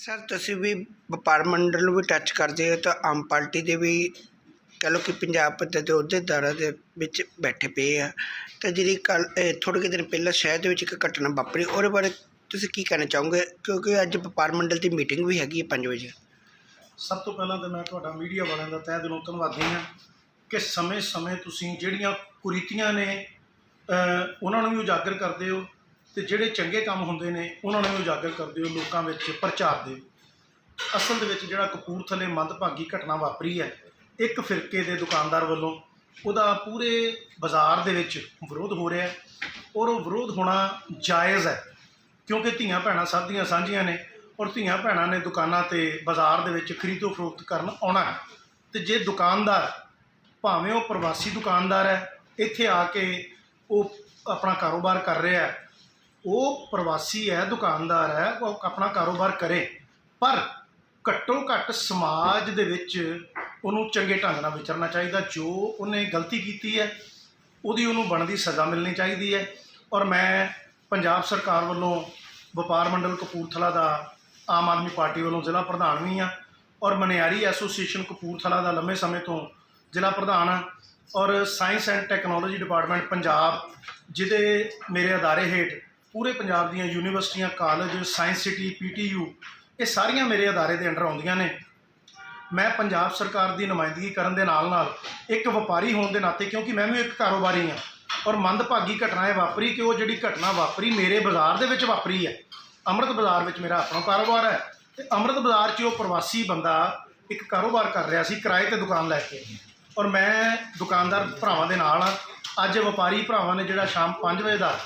Sir, ਤੁਸੀਂ ਵੀ ਵਪਾਰ ਮੰਡਲ ਨੂੰ ਵੀ ਟੱਚ ਕਰਦੇ ਹੋ ਤਾਂ ਆਮ ਪਾਰਟੀ ਦੇ ਵੀ ਕਹਿ ਲਓ ਕਿ ਪੰਜਾਬ ਪੱਧਰ ਦੇ ਅਹੁਦੇਦਾਰਾਂ ਦੇ ਵਿੱਚ ਬੈਠੇ ਪਏ ਆ। ਤਾਂ ਜਿਹੜੀ ਕੱਲ ਥੋੜ੍ਹੇ ਕੁ ਦਿਨ ਪਹਿਲਾਂ ਸ਼ਹਿਰ ਦੇ ਵਿੱਚ ਇੱਕ ਘਟਨਾ ਵਾਪਰੀ, ਉਹਦੇ ਬਾਰੇ ਤੁਸੀਂ ਕੀ ਕਹਿਣਾ ਚਾਹੋਗੇ? ਕਿਉਂਕਿ ਅੱਜ ਵਪਾਰ ਮੰਡਲ ਦੀ ਮੀਟਿੰਗ ਵੀ ਹੈਗੀ ਹੈ 5 ਵਜੇ। ਸਭ ਤੋਂ ਪਹਿਲਾਂ ਤਾਂ ਮੈਂ ਤੁਹਾਡਾ ਮੀਡੀਆ ਵਾਲਿਆਂ ਦਾ ਤਹਿ ਦਿਲੋਂ ਧੰਨਵਾਦੀ ਹਾਂ ਕਿ ਸਮੇਂ-ਸਮੇਂ ਤੁਸੀਂ ਜਿਹੜੀਆਂ ਕੁਰੀਤੀਆਂ ਨੇ ਉਹਨਾਂ ਨੂੰ ਵੀ ਉਜਾਗਰ ਕਰਦੇ ਹੋ। ਤੇ ਜਿਹੜੇ ਚੰਗੇ ਕੰਮ ਹੁੰਦੇ ਨੇ, ਉਹਨਾਂ ਨੂੰ ਵੀ ਉਜਾਗਰ ਕਰਦੇ ਹੋ ਲੋਕਾਂ ਵਿੱਚ ਪ੍ਰਚਾਰਦੇ ਹੋ ਅਸਲ ਦੇ ਵਿੱਚ ਜਿਹੜਾ ਕਪੂਰਥਲੇ ਮੰਦਭਾਗੀ ਘਟਨਾ ਵਾਪਰੀ ਹੈ, ਇੱਕ ਫਿਰਕੇ ਦੇ ਦੁਕਾਨਦਾਰ ਵੱਲੋਂ, ਉਹਦਾ ਪੂਰੇ ਬਾਜ਼ਾਰ ਦੇ ਵਿੱਚ ਵਿਰੋਧ ਹੋ ਰਿਹਾ ਹੈ ਔਰ ਉਹ ਵਿਰੋਧ ਹੋਣਾ ਜਾਇਜ਼ ਹੈ, ਕਿਉਂਕਿ ਧੀਆਂ ਭੈਣਾਂ ਸਭ ਦੀਆਂ ਸਾਂਝੀਆਂ ਨੇ ਔਰ ਧੀਆਂ ਭੈਣਾਂ ਨੇ ਦੁਕਾਨਾਂ ਤੇ ਬਾਜ਼ਾਰ ਦੇ ਵਿੱਚ ਖਰੀਦੋ ਫਰੋਖਤ ਕਰਨ ਆਉਣਾ ਹੈ। ਤੇ ਜੇ ਦੁਕਾਨਦਾਰ, ਭਾਵੇਂ ਉਹ ਪ੍ਰਵਾਸੀ ਦੁਕਾਨਦਾਰ ਹੈ, ਇੱਥੇ ਆ ਕੇ ਉਹ ਆਪਣਾ ਕਾਰੋਬਾਰ ਕਰ ਰਿਹਾ ਹੈ ਉਹ ਪ੍ਰਵਾਸੀ ਹੈ, ਦੁਕਾਨਦਾਰ ਹੈ, ਉਹ ਆਪਣਾ ਕਾਰੋਬਾਰ ਕਰੇ। ਪਰ ਘੱਟੋ ਘੱਟ ਸਮਾਜ ਦੇ ਵਿੱਚ ਉਹਨੂੰ ਚੰਗੇ ਢੰਗ ਨਾਲ ਵਿਚਰਨਾ ਚਾਹੀਦਾ। ਜੋ ਉਹਨੇ ਗਲਤੀ ਕੀਤੀ ਹੈ, ਉਹਦੀ ਉਹਨੂੰ ਬਣਦੀ ਸਜ਼ਾ ਮਿਲਣੀ ਚਾਹੀਦੀ ਹੈ। ਔਰ ਮੈਂ ਪੰਜਾਬ ਸਰਕਾਰ ਵੱਲੋਂ ਵਪਾਰ ਮੰਡਲ ਕਪੂਰਥਲਾ ਦਾ ਆਮ ਆਦਮੀ ਪਾਰਟੀ ਵੱਲੋਂ ਜ਼ਿਲ੍ਹਾ ਪ੍ਰਧਾਨ ਵੀ ਹਾਂ ਔਰ ਮਨਿਆਰੀ ਐਸੋਸੀਏਸ਼ਨ ਕਪੂਰਥਲਾ ਦਾ ਲੰਮੇ ਸਮੇਂ ਤੋਂ ਜ਼ਿਲ੍ਹਾ ਪ੍ਰਧਾਨ ਹਾਂ ਔਰ science and technology department Punjab, ਜਿਹਦੇ ਮੇਰੇ ਅਦਾਰੇ ਹੇਠ ਪੂਰੇ ਪੰਜਾਬ ਦੀਆਂ ਯੂਨੀਵਰਸਿਟੀਆਂ, ਕਾਲਜ, ਸਾਇੰਸ ਸਿਟੀ ਪੀਟੀਯੂ ਇਹ ਸਾਰੀਆਂ ਮੇਰੇ ਅਦਾਰੇ ਦੇ ਅੰਡਰ ਆਉਂਦੀਆਂ ਨੇ। ਮੈਂ ਪੰਜਾਬ ਸਰਕਾਰ ਦੀ ਨੁਮਾਇੰਦਗੀ ਕਰਨ ਦੇ ਨਾਲ ਨਾਲ ਇੱਕ ਵਪਾਰੀ ਹੋਣ ਦੇ ਨਾਤੇ, ਕਿਉਂਕਿ ਮੈਂ ਵੀ ਇੱਕ ਕਾਰੋਬਾਰੀ ਹਾਂ, ਔਰ ਮੰਦਭਾਗੀ ਘਟਨਾ ਇਹ ਵਾਪਰੀ ਕਿ ਉਹ ਜਿਹੜੀ ਘਟਨਾ ਵਾਪਰੀ ਮੇਰੇ ਬਾਜ਼ਾਰ ਦੇ ਵਿੱਚ ਵਾਪਰੀ ਹੈ। ਅੰਮ੍ਰਿਤ ਬਾਜ਼ਾਰ ਵਿੱਚ ਮੇਰਾ ਆਪਣਾ ਕਾਰੋਬਾਰ ਹੈ ਤੇ ਅੰਮ੍ਰਿਤ ਬਾਜ਼ਾਰ 'ਚ ਉਹ ਪ੍ਰਵਾਸੀ ਬੰਦਾ ਇੱਕ ਕਾਰੋਬਾਰ ਕਰ ਰਿਹਾ ਸੀ, ਕਿਰਾਏ ਤੇ ਦੁਕਾਨ ਲੈ ਕੇ। ਔਰ ਮੈਂ ਦੁਕਾਨਦਾਰ ਭਰਾਵਾਂ ਦੇ ਨਾਲ ਹਾਂ। ਅੱਜ ਵਪਾਰੀ ਭਰਾਵਾਂ ਨੇ ਜਿਹੜਾ ਸ਼ਾਮ 5 ਵਜੇ ਦਾ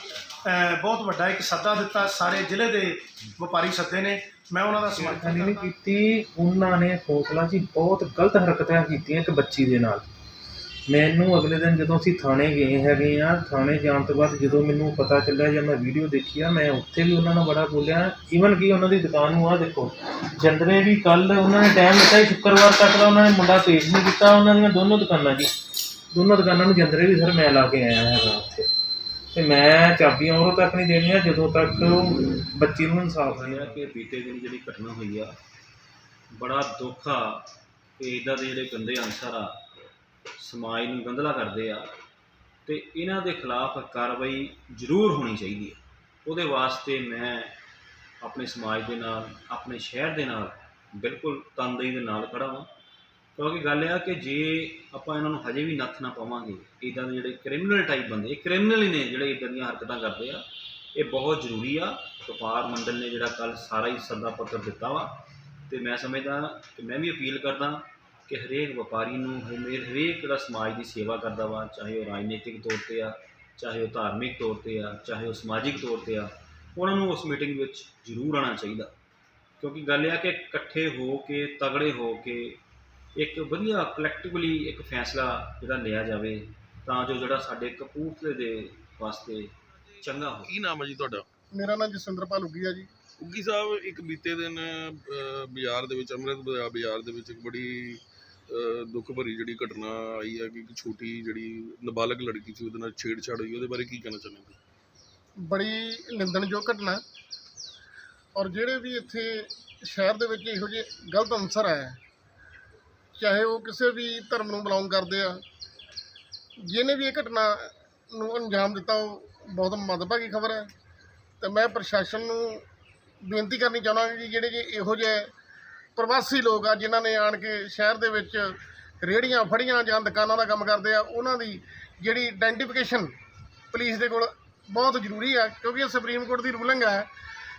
ਬਹੁਤ ਵੱਡਾ ਇੱਕ ਸੱਦਾ ਦਿੱਤਾ ਸਾਰੇ ਜ਼ਿਲ੍ਹੇ ਦੇ ਵਪਾਰੀ ਸੱਦੇ ਨੇ। ਮੈਂ ਉਹਨਾਂ ਦਾ ਸਮਰਥਨ ਨਹੀਂ ਕੀਤੀ ਉਹਨਾਂ ਨੇ ਫੌਸਲਾ ਜੀ ਬਹੁਤ ਗਲਤ ਹਰਕਤਾਂ ਕੀਤੀਆਂ ਇੱਕ ਬੱਚੀ ਦੇ ਨਾਲ। ਮੈਨੂੰ ਅਗਲੇ ਦਿਨ ਜਦੋਂ ਅਸੀਂ ਥਾਣੇ ਗਏ ਹੈਗੇ ਆ ਥਾਣੇ ਜਾਣ ਤੋਂ ਬਾਅਦ ਜਦੋਂ ਮੈਨੂੰ ਪਤਾ ਚੱਲਿਆ ਜਾਂ ਮੈਂ ਵੀਡੀਓ ਦੇਖੀ ਆ ਮੈਂ ਉੱਥੇ ਵੀ ਉਹਨਾਂ ਨਾਲ ਬੜਾ ਬੋਲਿਆ ਈਵਨ ਕਿ ਉਹਨਾਂ ਦੀ ਦੁਕਾਨ ਨੂੰ ਆ ਦੇਖੋ ਜੰਦਰੇ ਵੀ ਕੱਲ ਉਹਨਾਂ ਨੇ ਟਾਈਮ ਦਿੱਤਾ ਸੀ ਸ਼ੁੱਕਰਵਾਰ ਤੱਕ ਦਾ ਉਹਨਾਂ ਨੇ ਮੁੰਡਾ ਭੇਜ ਨਹੀਂ ਕੀਤਾ ਉਹਨਾਂ ਦੀਆਂ ਦੋਨੋਂ ਦੁਕਾਨਾਂ ਜੀ। ਦੋਨੋਂ ਦੁਕਾਨਾਂ ਨੂੰ ਜੰਦਰੇ ਵੀ ਸਰ ਮੈਂ ਲਾ ਕੇ ਆਇਆ ਹੈਗਾ ਉੱਥੇ। ਤੇ ਮੈਂ ਚਾਬੀਆਂ ਉਦੋਂ ਤੱਕ ਨਹੀਂ ਦੇਣੀਆਂ, ਜਦੋਂ ਤੱਕ ਉਹ ਬੱਚੀ ਨੂੰ ਇਨਸਾਫ ਨਹੀਂ ਹੋਇਆ ਕਿ ਬੀਤੇ ਦਿਨ ਜਿਹੜੀ ਘਟਨਾ ਹੋਈ ਆ, ਬੜਾ ਦੁੱਖ ਆ ਕਿ ਇਦਾਂ ਦੇ ਜਿਹੜੇ ਗੰਦੇ ਅਨਸਰ ਆ, ਸਮਾਜ ਨੂੰ ਗੰਦਲਾ ਕਰਦੇ ਆ ਤੇ ਇਹਨਾਂ ਦੇ ਖਿਲਾਫ ਕਾਰਵਾਈ ਜ਼ਰੂਰ ਹੋਣੀ ਚਾਹੀਦੀ ਹੈ ਉਹਦੇ ਵਾਸਤੇ ਮੈਂ ਆਪਣੇ ਸਮਾਜ ਦੇ ਨਾਲ, ਆਪਣੇ ਸ਼ਹਿਰ ਦੇ ਨਾਲ ਬਿਲਕੁਲ ਤਨਦੇਹੀ ਦੇ ਨਾਲ ਖੜਾ ਹਾਂ ਕਿਉਂਕਿ ਗੱਲ ਇਹ ਆ ਕਿ ਜੇ ਆਪਾਂ ਇਹਨਾਂ ਨੂੰ ਹਜੇ ਵੀ ਨੱਥ ਨਾ ਪਾਵਾਂਗੇ ਇਦਾਂ ਦੇ ਜਿਹੜੇ ਕ੍ਰਿਮੀਨਲ ਟਾਈਪ ਬੰਦੇ, ਇਹ ਕ੍ਰਿਮੀਨਲ ਹੀ ਨੇ ਜਿਹੜੇ ਇਦਾਂ ਦੀਆਂ ਹਰਕਤਾਂ ਕਰਦੇ ਆ, ਇਹ ਬਹੁਤ ਜ਼ਰੂਰੀ ਆ। ਵਪਾਰ ਮੰਡਲ ਨੇ ਜਿਹੜਾ ਕੱਲ ਸਾਰਾ ਹੀ ਸੱਦਾ ਪੱਤਰ ਦਿੱਤਾ ਵਾ। ਤੇ ਮੈਂ ਸਮਝਦਾ ਕਿ ਮੈਂ ਵੀ ਅਪੀਲ ਕਰਦਾ ਕਿ ਹਰੇਕ ਵਪਾਰੀ ਨੂੰ, ਹਰੇਕ ਹਰੇਕ ਜਿਹੜਾ ਸਮਾਜ ਦੀ ਸੇਵਾ ਕਰਦਾ ਵਾ, ਚਾਹੇ ਉਹ ਰਾਜਨੀਤਿਕ ਤੌਰ ਤੇ ਆ, ਚਾਹੇ ਉਹ ਧਾਰਮਿਕ ਤੌਰ ਤੇ ਆ, ਚਾਹੇ ਉਹ ਸਮਾਜਿਕ ਤੌਰ ਤੇ ਆ, ਉਹਨਾਂ ਨੂੰ ਉਸ ਮੀਟਿੰਗ ਵਿੱਚ ਜ਼ਰੂਰ ਆਉਣਾ ਚਾਹੀਦਾ। ਕਿਉਂਕਿ ਗੱਲ ਇਹ ਆ ਕਿ ਇਕੱਠੇ ਹੋ ਕੇ, ਤਗੜੇ ਹੋ ਕੇ ਇੱਕ ਵਧੀਆ ਕਲੈਕਟਿਵਲੀ ਇੱਕ ਫੈਸਲਾ ਜਿਹੜਾ ਲਿਆ ਜਾਵੇ ਤਾਂ ਜੋ ਜਿਹੜਾ ਸਾਡੇ ਕਪੂਰਥਲੇ ਦੇ ਵਾਸਤੇ ਚੰਗਾ ਹੋ ਕੀ ਨਾਮ ਹੈ ਜੀ ਤੁਹਾਡਾ? ਮੇਰਾ ਨਾਮ ਜਸਵਿੰਦਰਪਾਲ ਉੱਗੀ ਆ ਜੀ। ਉੱਗੀ ਸਾਹਿਬ ਇੱਕ ਬੀਤੇ ਦਿਨ ਬਾਜ਼ਾਰ ਦੇ ਵਿੱਚ ਅੰਮ੍ਰਿਤ ਬਾਜ਼ਾਰ ਬਾਜ਼ਾਰ ਦੇ ਵਿੱਚ ਇੱਕ ਬੜੀ ਦੁੱਖ ਭਰੀ ਜਿਹੜੀ ਘਟਨਾ ਆਈ ਹੈ ਕਿ ਇੱਕ ਛੋਟੀ ਜਿਹੜੀ ਨਾਬਾਲਗ ਲੜਕੀ ਸੀ ਉਹਦੇ ਨਾਲ ਛੇੜਛਾੜ ਹੋਈ ਉਹਦੇ ਬਾਰੇ ਕੀ ਕਹਿਣਾ ਚਾਹੁੰਦੇ ਹੋ ਬੜੀ ਨਿੰਦਣਯੋਗ ਘਟਨਾ ਔਰ ਜਿਹੜੇ ਵੀ ਇੱਥੇ ਸ਼ਹਿਰ ਦੇ ਵਿੱਚ ਇਹੋ ਜਿਹੇ ਗਲਤ ਅਨਸਰ ਹੈ ਚਾਹੇ ਉਹ ਕਿਸੇ ਵੀ ਧਰਮ ਨੂੰ ਬਿਲੋਂਗ ਕਰਦੇ ਆ, ਜਿਹਨੇ ਵੀ ਇਹ ਘਟਨਾ ਨੂੰ ਅੰਜਾਮ ਦਿੱਤਾ, ਉਹ ਬਹੁਤ ਮੰਦਭਾਗੀ ਖਬਰ ਹੈ। ਤੇ ਮੈਂ ਪ੍ਰਸ਼ਾਸਨ ਨੂੰ ਬੇਨਤੀ ਕਰਨੀ ਚਾਹੁੰਦਾ ਕਿ ਜਿਹੜੇ ਜੇ ਇਹੋ ਜਿਹੇ ਪ੍ਰਵਾਸੀ ਲੋਕ ਆ, ਜਿਨ੍ਹਾਂ ਨੇ ਆਣ ਕੇ ਸ਼ਹਿਰ ਦੇ ਵਿੱਚ ਰੇੜੀਆਂ ਫੜੀਆਂ ਜਾਂ ਦੁਕਾਨਾਂ ਦਾ ਕੰਮ ਕਰਦੇ ਆ, ਉਹਨਾਂ ਦੀ ਜਿਹੜੀ ਆਇਡੈਂਟੀਫਿਕੇਸ਼ਨ ਪੁਲਿਸ ਦੇ ਕੋਲ ਬਹੁਤ ਜ਼ਰੂਰੀ ਆ, ਕਿਉਂਕਿ ਇਹ ਸੁਪਰੀਮ ਕੋਰਟ ਦੀ ਰੂਲਿੰਗ ਹੈ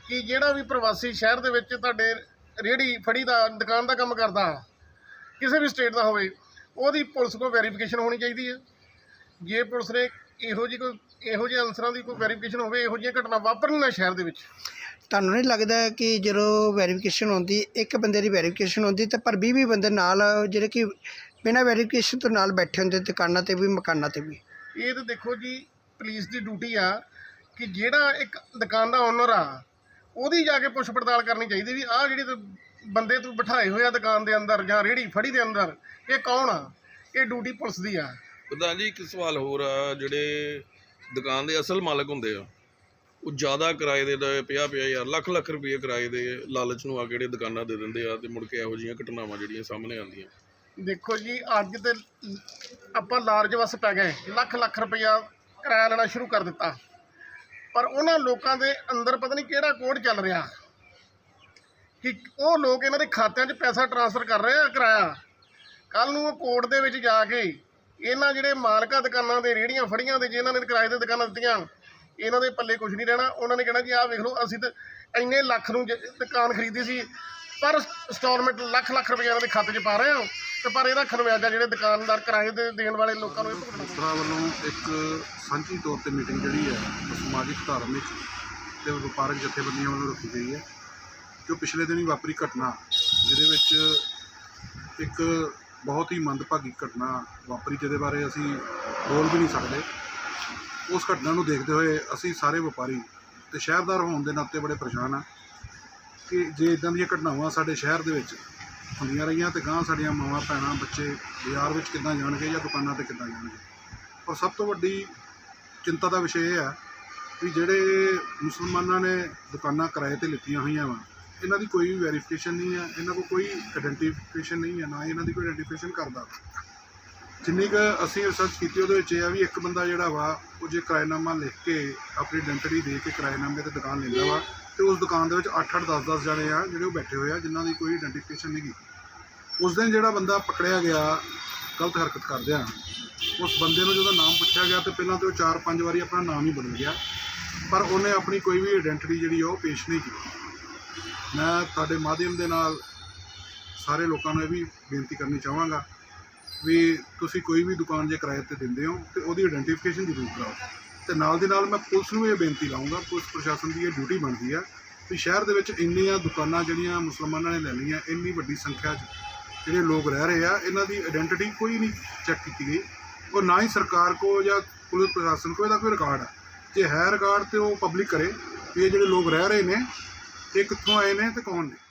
ਕਿ ਜਿਹੜਾ ਵੀ ਪ੍ਰਵਾਸੀ ਸ਼ਹਿਰ ਦੇ ਵਿੱਚ ਤੁਹਾਡੇ ਰੇੜੀ ਫੜੀ ਦਾ, ਦੁਕਾਨ ਦਾ ਕੰਮ ਕਰਦਾ ਕਿਸੇ ਵੀ ਸਟੇਟ ਦਾ ਹੋਵੇ ਉਹਦੀ ਪੁਲਿਸ ਕੋਲ ਵੈਰੀਫਿਕੇਸ਼ਨ ਹੋਣੀ ਚਾਹੀਦੀ ਹੈ। ਜੇ ਪੁਲਿਸ ਨੇ ਇਹੋ ਜਿਹੀ ਕੋਈ ਇਹੋ ਜਿਹੇ ਅਨਸਰਾਂ ਦੀ ਕੋਈ ਵੈਰੀਫਿਕੇਸ਼ਨ ਹੋਵੇ ਇਹੋ ਜਿਹੀਆਂ ਘਟਨਾ ਵਾਪਰਨ ਨਾ ਸ਼ਹਿਰ ਦੇ ਵਿੱਚ। ਤੁਹਾਨੂੰ ਨਹੀਂ ਲੱਗਦਾ ਕਿ ਜਦੋਂ ਵੈਰੀਫਿਕੇਸ਼ਨ ਹੁੰਦੀ ਇੱਕ ਬੰਦੇ ਦੀ ਵੈਰੀਫਿਕੇਸ਼ਨ ਹੁੰਦੀ ਤਾਂ ਪਰ 20 20 ਬੰਦੇ ਨਾਲ ਜਿਹੜੇ ਕਿ ਬਿਨਾਂ ਵੈਰੀਫਿਕੇਸ਼ਨ ਤੋਂ ਨਾਲ ਬੈਠੇ ਹੁੰਦੇ ਦੁਕਾਨਾਂ ਤੇ ਵੀ ਮਕਾਨਾਂ ਤੇ ਵੀ? ਇਹ ਤਾਂ ਦੇਖੋ ਜੀ ਪੁਲਿਸ ਦੀ ਡਿਊਟੀ ਆ ਕਿ ਜਿਹੜਾ ਇੱਕ ਦੁਕਾਨ ਦਾ ਓਨਰ ਆ ਉਹਦੀ ਜਾ ਕੇ ਪੁੱਛ ਪੜਤਾਲ ਕਰਨੀ ਚਾਹੀਦੀ ਵੀ ਆਹ ਜਿਹੜੇ ਬੰਦੇ ਤੂੰ ਬਿਠਾਏ ਹੋਏ ਆ ਦੁਕਾਨ ਦੇ ਅੰਦਰ ਜਾਂ ਰੇੜੀ ਫੜੀ ਦੇ ਅੰਦਰ ਇਹ ਕੌਣ ਆ? ਇਹ ਡਿਊਟੀ ਪੁਲਿਸ ਦੀ ਆ। ਪ੍ਰਧਾਨ ਜੀ ਇੱਕ ਸਵਾਲ ਹੋਰ ਆ ਜਿਹੜੇ ਦੁਕਾਨ ਦੇ ਅਸਲ ਮਾਲਕ ਹੁੰਦੇ ਆ ਉਹ ਜ਼ਿਆਦਾ ਕਿਰਾਏ ਦੇ ਦਾ 50 50 ਹਜ਼ਾਰ ਲੱਖ ਲੱਖ ਰੁਪਏ ਕਿਰਾਏ ਦੇ ਲਾਲਚ ਨੂੰ ਆ ਕੇ ਜਿਹੜੇ ਦੁਕਾਨਾਂ ਦੇ ਦਿੰਦੇ ਆ ਤੇ ਮੁੜ ਕੇ ਇਹੋ ਜਿਹੀਆਂ ਘਟਨਾਵਾਂ ਜਿਹੜੀਆਂ ਸਾਹਮਣੇ ਆਉਂਦੀਆਂ। ਦੇਖੋ ਜੀ ਅੱਜ ਤੇ ਆਪਾਂ ਲਾਰਜ ਵਸ ਪੈ ਗਏ ਲੱਖ ਲੱਖ ਰੁਪਇਆ ਕਿਰਾਇਆ ਲੈਣਾ ਸ਼ੁਰੂ ਕਰ ਦਿੱਤਾ। ਪਰ ਉਹਨਾਂ ਲੋਕਾਂ ਦੇ ਅੰਦਰ ਪਤਾ ਨਹੀਂ ਕਿਹੜਾ ਕੋਡ ਚੱਲ ਰਿਹਾ। ਕਿ ਉਹ ਲੋਕ ਇਹਨਾਂ ਦੇ ਖਾਤਿਆਂ 'ਚ ਪੈਸਾ ਟ੍ਰਾਂਸਫਰ ਕਰ ਰਹੇ ਆ ਕਿਰਾਇਆ। ਕੱਲ ਨੂੰ ਉਹ ਕੋਰਟ ਦੇ ਵਿੱਚ ਜਾ ਕੇ ਇਹਨਾਂ ਜਿਹੜੇ ਮਾਲਕਾਂ ਦੁਕਾਨਾਂ ਦੇ ਰੇੜੀਆਂ ਫੜੀਆਂ ਦੇ ਜਿਨ੍ਹਾਂ ਨੇ ਕਿਰਾਏ ਤੇ ਦੁਕਾਨਾਂ ਦਿੱਤੀਆਂ, ਇਹਨਾਂ ਦੇ ਪੱਲੇ ਕੁਝ ਨਹੀਂ ਰਹਿਣਾ। ਉਹਨਾਂ ਨੇ ਕਹਿਣਾ ਜੀ ਆਹ ਵੇਖ ਲਓ, ਅਸੀਂ ਤਾਂ ਇੰਨੇ ਲੱਖ ਨੂੰ ਜ- ਦੁਕਾਨ ਖਰੀਦੀ ਸੀ, ਪਰ ਇੰਸਟਾਲਮੈਂਟ ਲੱਖ ਲੱਖ ਰੁਪਏ ਇਹਨਾਂ ਦੇ ਖਾਤੇ 'ਚ ਪਾ ਰਹੇ ਹਾਂ ਤੇ ਪਰ ਇਹਦਾ ਖਰਵਾਜਾ ਜਿਹੜੇ ਦੁਕਾਨਦਾਰ ਕਿਰਾਏ ਦੇ ਦੇਣ ਵਾਲੇ ਲੋਕਾਂ ਨੂੰ ਇਹ ਭੁਗਤਣਾ ਪੈਂਦਾ। ਮਿੱਤਰਾਂ ਵੱਲੋਂ ਇੱਕ ਸਾਂਝੀ ਤੌਰ ਤੇ ਮੀਟਿੰਗ ਜਿਹੜੀ ਹੈ ਉਹ ਸਮਾਜਿਕ ਧਾਰਮਿਕ ਤੇ ਵਪਾਰਕ ਜਥੇਬੰਦੀਆਂ ਵੱਲੋਂ ਰੱਖੀ ਗਈ ਹੈ। ਜੋ ਪਿਛਲੇ ਦਿਨੀ ਵਾਪਰੀ ਘਟਨਾ, ਜਿਹਦੇ ਵਿੱਚ ਇੱਕ ਬਹੁਤ ਹੀ ਮੰਦਭਾਗੀ ਘਟਨਾ ਵਾਪਰੀ, ਜਿਹਦੇ ਬਾਰੇ ਅਸੀਂ ਬੋਲ ਵੀ ਨਹੀਂ ਸਕਦੇ। ਉਸ ਘਟਨਾ ਨੂੰ ਦੇਖਦੇ ਹੋਏ ਅਸੀਂ ਸਾਰੇ ਵਪਾਰੀ ਤੇ ਸ਼ਹਿਰਦਾਰ ਹੋਣ ਦੇ ਨਾਤੇ ਬੜੇ ਪਰੇਸ਼ਾਨ ਆ ਕਿ ਜੇ ਇਦਾਂ ਦੀਆਂ ਘਟਨਾਵਾਂ ਸਾਡੇ ਸ਼ਹਿਰ ਦੇ ਵਿੱਚ ਹੁੰਦੀਆਂ ਰਹੀਆਂ ਤੇ ਗਾਂ ਸਾਡੀਆਂ ਮਾਵਾਂ, ਭੈਣਾਂ, ਬੱਚੇ ਬਾਜ਼ਾਰ ਵਿੱਚ ਕਿੱਦਾਂ ਜਾਣਗੇ ਜਾਂ ਦੁਕਾਨਾਂ ਤੇ ਕਿੱਦਾਂ ਜਾਣਗੇ? ਪਰ ਸਭ ਤੋਂ ਵੱਡੀ ਚਿੰਤਾ ਦਾ ਵਿਸ਼ੇ ਇਹ ਹੈ ਵੀ ਜਿਹੜੇ ਮੁਸਲਮਾਨਾਂ ਨੇ ਦੁਕਾਨਾਂ ਕਿਰਾਏ ਤੇ ਲਿੱਤੀਆਂ ਹੋਈਆਂ ਵਾ ਇਹਨਾਂ ਦੀ ਕੋਈ ਵੈਰੀਫਿਕੇਸ਼ਨ ਨਹੀਂ ਹੈ, ਇਹਨਾਂ ਕੋਲ ਕੋਈ ਆਇਡੈਂਟੀਫਿਕੇਸ਼ਨ ਨਹੀਂ ਹੈ, ਨਾ ਹੀ ਇਹਨਾਂ ਦੀ ਕੋਈ ਆਇਡੈਂਟੀਫਿਕੇਸ਼ਨ ਕਰਦਾ। ਜਿੰਨੀ ਕੁ ਅਸੀਂ ਰਿਸਰਚ ਕੀਤੀ, ਉਹਦੇ ਵਿੱਚ ਇਹ ਆ ਵੀ ਇੱਕ ਬੰਦਾ ਜਿਹੜਾ ਵਾ, ਉਹ ਜੇ ਕਿਰਾਏਨਾਮਾ ਲਿਖ ਕੇ ਆਪਣੀ ਆਇਡੈਂਟੀਟੀ ਦੇ ਕੇ ਕਿਰਾਏਨਾਮੇ ਤੇ ਦੁਕਾਨ ਲੈਂਦਾ ਵਾ, ਤੇ ਉਸ ਦੁਕਾਨ ਦੇ ਵਿੱਚ 8-8 10-10 ਜਣੇ ਆ ਜਿਹੜੇ ਉਹ ਬੈਠੇ ਹੋਏ ਆ, ਜਿਨ੍ਹਾਂ ਦੀ ਕੋਈ ਆਇਡੈਂਟੀਫਿਕੇਸ਼ਨ ਨਹੀਂ ਕੀਤੀ ਉਸ ਦਿਨ ਜਿਹੜਾ ਬੰਦਾ ਪਕੜਿਆ ਗਿਆ, ਗਲਤ ਹਰਕਤ ਕਰਦਿਆਂ, ਉਸ ਬੰਦੇ ਨੂੰ ਜਦੋਂ ਨਾਮ ਪੁੱਛਿਆ ਗਿਆ, ਤੇ ਪਹਿਲਾਂ ਤੇ ਉਹ 4-5 ਵਾਰੀ ਆਪਣਾ ਨਾਮ ਹੀ ਬਦਲ ਗਿਆ, ਪਰ ਉਹਨੇ ਆਪਣੀ ਕੋਈ ਵੀ ਆਇਡੈਂਟੀਟੀ ਜਿਹੜੀ ਆ, ਉਹ ਪੇਸ਼ ਨਹੀਂ ਕੀਤੀ। ਮੈਂ ਤੁਹਾਡੇ ਮਾਧਿਅਮ ਦੇ ਨਾਲ ਸਾਰੇ ਲੋਕਾਂ ਨੂੰ ਇਹ ਵੀ ਬੇਨਤੀ ਕਰਨੀ ਚਾਹਾਂਗਾ ਵੀ ਤੁਸੀਂ ਕੋਈ ਵੀ ਦੁਕਾਨ ਜੇ ਕਿਰਾਏ ਤੇ ਦਿੰਦੇ ਹੋ ਤੇ ਉਹਦੀ ਆਇਡੈਂਟੀਫਿਕੇਸ਼ਨ ਜ਼ਰੂਰ ਕਰਾਓ। ਤੇ ਨਾਲ ਦੀ ਨਾਲ ਮੈਂ ਪੁਲਿਸ ਨੂੰ ਇਹ ਬੇਨਤੀ ਲਾਉਂਗਾ ਪੁਲਿਸ ਪ੍ਰਸ਼ਾਸਨ ਦੀ ਇਹ ਡਿਊਟੀ ਬਣਦੀ ਆ ਵੀ ਸ਼ਹਿਰ ਦੇ ਵਿੱਚ ਇੰਨੀਆਂ ਦੁਕਾਨਾਂ ਜਿਹੜੀਆਂ ਮੁਸਲਮਾਨਾਂ ਨੇ ਲੈ ਲਈਆਂ, ਇੰਨੀ ਵੱਡੀ ਸੰਖਿਆ 'ਚ ਜਿਹੜੇ ਲੋਕ ਰਹਿ ਰਹੇ ਆ, ਇਹਨਾਂ ਦੀ ਆਇਡੈਂਟੀਟੀ ਕੋਈ ਨਹੀਂ ਚੈੱਕ ਕੀਤੀ ਗਈ। ਉਹ ਨਾ ਹੀ ਸਰਕਾਰ ਕੋ ਜਾਂ ਪੁਲਿਸ ਪ੍ਰਸ਼ਾਸਨ ਕੋ ਇਹਦਾ ਕੋਈ ਰਿਕਾਰਡ ਆ। ਜੇ ਹੈ ਰਿਕਾਰਡ ਤੇ ਉਹ ਪਬਲਿਕ ਕਰੇ ਵੀ ਇਹ ਜਿਹੜੇ ਲੋਕ ਰਹਿ ਰਹੇ ਨੇ ਇਹ ਕਿੱਥੋਂ ਆਏ ਨੇ ਤੇ ਕੌਣ ਨੇ?